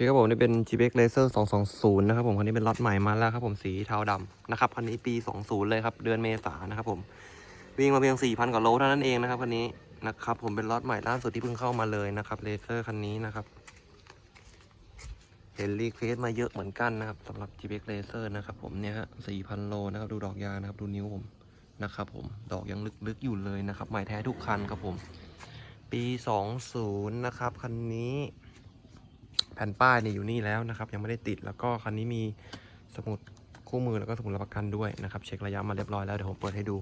คครับผมนี่เป็น GBX Laser 220 นะครับผมคันนี้เป็นล็อตใหม่มาแล้วครับผมสีเทาดำนะครับคันนี้ปี 20 เลยครับเดือนเมษายนนะครับผมวิ่งมาเพียง 4,000 กว่าโลเท่านั้นเองนะครับคันนี้นะครับผมเป็นล็อตใหม่ล่าสุดที่เพิ่งเข้ามาเลยนะครับเลเซอร์คันนี้นะครับเห็นรีเควสมาเยอะเหมือนกันนะครับสำหรับ GBX Laser นะครับผมเนี่ยฮะ 4,000 โลนะครับดูดอกยางนะครับดูนิ้วผมนะครับผมดอกยังลึกๆอยู่เลยนะครับใหม่แท้ทุกคันครับผม ปี 20 นะครับคันนี้ ผ่นป้ายเนี่ยอยู่นี่แล้วนะครับ ยังไม่ได้ติดแล้วก็คันนี้มีสมุดคู่มือแล้วก็สมุดรับประกันด้วยนะครับเช็คระยะมาเรียบร้อยแล้วเดี๋ยวผมเปิดให้ดู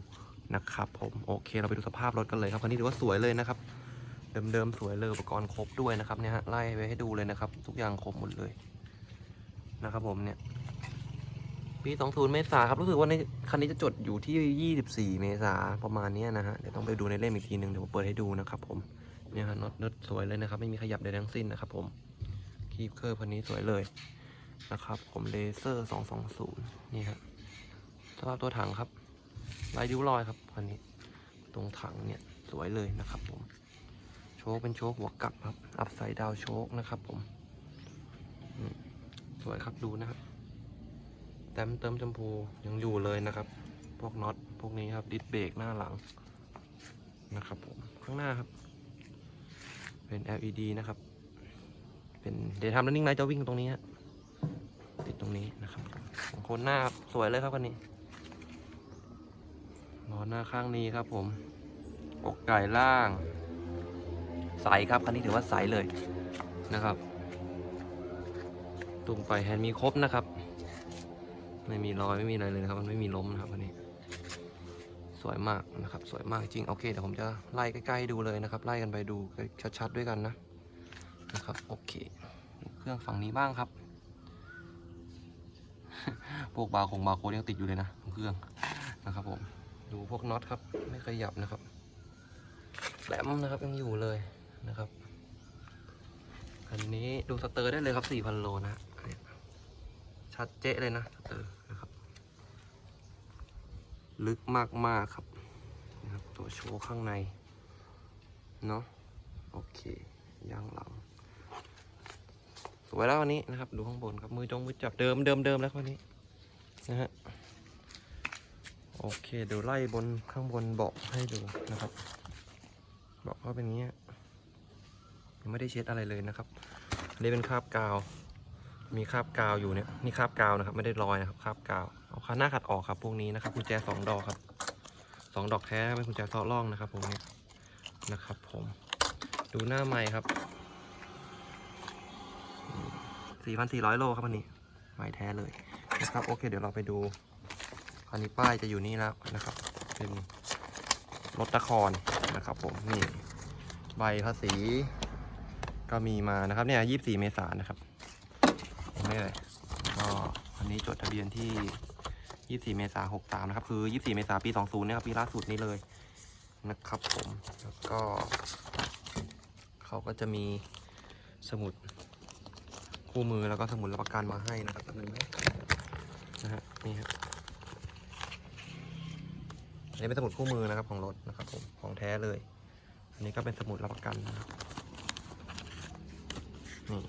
นะครับผมโอเคเราไปดูสภาพรถกันเลยครับคันนี้ถือว่าสวยเลยนะครับ เดิมๆสวยเลยอุปกรณ์ครบด้วยนะครับเนี่ยฮะไล่ไว้ให้ดูเลยนะครับ ทุกอย่างครบหมดเลยนะครับผมเนี่ยปี20เมษาครับรู้สึกว่าในคันนี้จะจดอยู่ที่ 24 เมษาประมาณนี้นะฮะเดี๋ยวต้องไปดูในเล่มอีกทีหนึ่งเดี๋ยวผมเปิดให้ดูนะครับผมเนี่ยฮะน็อตน็อตสวยเลยนะครับ ไม่มีขยับใดทั้งสิ้นนะครับผม คีบเคอร์พันนี้สวยเลยนะครับ ผมเลเซอร์ 220 นี่ครับสภาพตัวถังครับลายริ้วรอยครับพันนี้ ตรงถังเนี่ยสวยเลยนะครับผม โชคเป็นโชคหัวกลับครับ อัพไซด์ดาวโชคนะครับผมอืมสวยครับดูนะครับ แต้มเติมชมพูยังอยู่เลยนะครับ พวกน็อตพวกนี้ครับ ดิสเบรกหน้าหลังนะครับผม ข้างหน้าครับ เป็น LED นะครับ เป็นเดี๋ยวทำแล้วนิ่งไลท์จะวิ่งตรงนี้ฮะติดตรงนี้นะครับของคนหน้าสวยเลยครับคันนี้ล้อหน้าข้างนี้ครับผมอกไก่ล่าง ใสครับคันนี้ถือว่าใสเลยนะครับตุ่มไฟแฮนด์มีครบนะครับ ไม่มีรอยไม่มีอะไรเลยนะครับ มันไม่มีล้มนะครับคันนี้ สวยมากนะครับ สวยมากจริงโอเคเดี๋ยวผมจะไล่ใกล้ๆดูเลยนะครับ ไล่กันไปดูชัดๆด้วยกันนะ นะครับโอเค เครื่องฝั่งนี้บ้างครับพวกบาร์คงบาร์โค้ดยังติดอยู่เลยนะของเครื่องนะครับผมดูพวกน็อตครับ ไม่ขยับนะครับแหลมนะครับยังอยู่เลยนะครับอันนี้ดูสเตอร์ได้เลยครับ4,000โลนะชัดเจ๊เลยนะสเตอร์นะครับลึกมากๆครับนะครับ ตัวโชว์ข้างใน เนาะโอเคยางหลัง สวยแล้ววันนี้นะครับ ดูข้างบนครับมือจงมือจับเดิมเดิมเดิมแล้ววันนี้นะฮะโอเคเดี๋ยวไล่บนข้างบนเบาะให้ดูนะครับเบาะก็เป็นอย่างเงี้ยยังไม่ได้เช็ดอะไรเลยนะครับอันนี้เป็นคราบกาว มีคราบกาวอยู่เนี่ยนี่คราบกาวนะครับ ไม่ได้รอยนะครับคราบกาวเอาคันหน้าขัดออกครับพวกนี้นะครับกุญแจสองดอกครับสองดอกแท้เป็นกุญแจซ้อล่องนะครับผมเนี่ยนะครับ ผม ดูหน้าไม้ครับ 4,400 โลครับอันนี้ไม้แท้เลยนะครับโอเค เดี๋ยวเราไปดูอันนี้ป้ายจะอยู่นี่แล้วนะครับ เป็นรถตะคอนนะครับผมนี่ใบภาษีก็มีมานะครับเนี่ย24 เมษายนนะครับนี่เลยก็อันนี้จดทะเบียนที่ 24 เมษายน63 นะครับ คือ 24 เมษายนปี 20นะครับปีล่าสุดนี้เลยนะครับผมแล้วก็เขาก็จะมีสมุด คู่มือแล้วก็สมุดรับประกันมาให้นะครับนนี้นะฮะนี่ฮะอันนี้เป็นสมุดคู่มือนะครับของรถนะครับผมของแท้เลย อันนี้ก็เป็นสมุดรับประกันนะครับนี่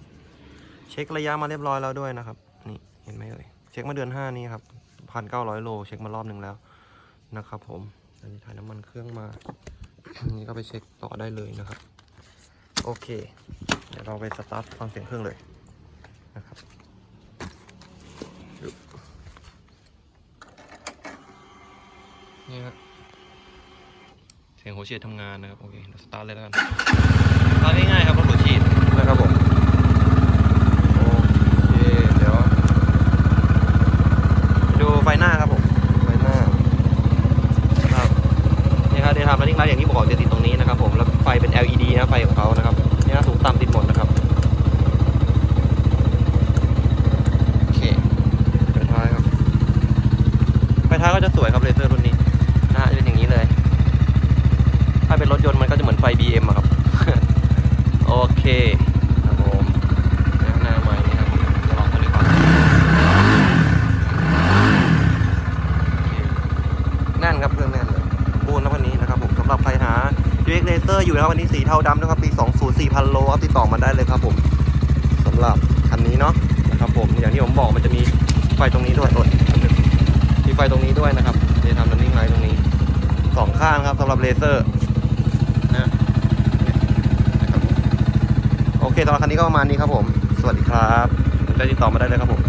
เช็คระยะมาเรียบร้อยแล้วด้วยนะครับ นี่เห็นไหมเอ่ยเช็คมาเดือนห้านี้ครับพันเก้าร้อยโลเช็คมารอบหนึ่งแล้วนะครับผมอันนี้ถ่ายน้ำมันเครื่องมาอันนี้ก็ไปเช็คต่อได้เลยนะครับ โอเค เดี๋ยวเราไปสตาร์ทฟังเสียงเครื่องเลย นะครับดูนี่ครับเสียงหัวฉีดทำงานนะครับ โอเคเดี๋ยวสตาร์ทเลยแล้วกันสตาร์ทง่ายๆครับรถหัวฉีดนะครับผมโอเคเดี๋ยวดูไฟหน้าครับผมไฟหน้าครับนี่ครับเดย์ทามแล้วนิ่งไลท์อย่างที่บอกจะติดตรงนี้นะครับผมแล้วไฟเป็น LED นะไฟของเขานะครับนี่นะสูงต่ำติดหมดนะครับ โอเคไฟท้ายครับายก็จะสวยครับเลเซอร์รุ่นนี้นะฮะจะเป็นอย่างนี้เลย ถ้าเป็นรถยนต์มันก็จะเหมือนไฟ BM อะครับ โอเคครับผมหน้าใหม่นี่ครับจะลองกันดีกว่าโอเคแน่นครับเครื่องแน่นเลยปูนนะวันนี้นะครับผมสำหรับใครหา UX Laser อยู่นะครับวันนี้สีเทาดำนะครับ ปี 20 4,000 โลครับติดต่อมาได้เลยครับผมสำหรับคันนี้เนาะนะครับผมอย่างที่ผมบอกมันจะมีไฟตรงนี้ด้วยอดมีไฟตรงนี้ด้วยนะครับจะทำดันนิ่งไลท์ตรงนี้สองข้างครับสำหรับเลเซอร์นะโอเคตอนคันนี้ก็ประมาณนี้ครับผม สวัสดีครับ ได้ติดต่อมาได้เลยครับผม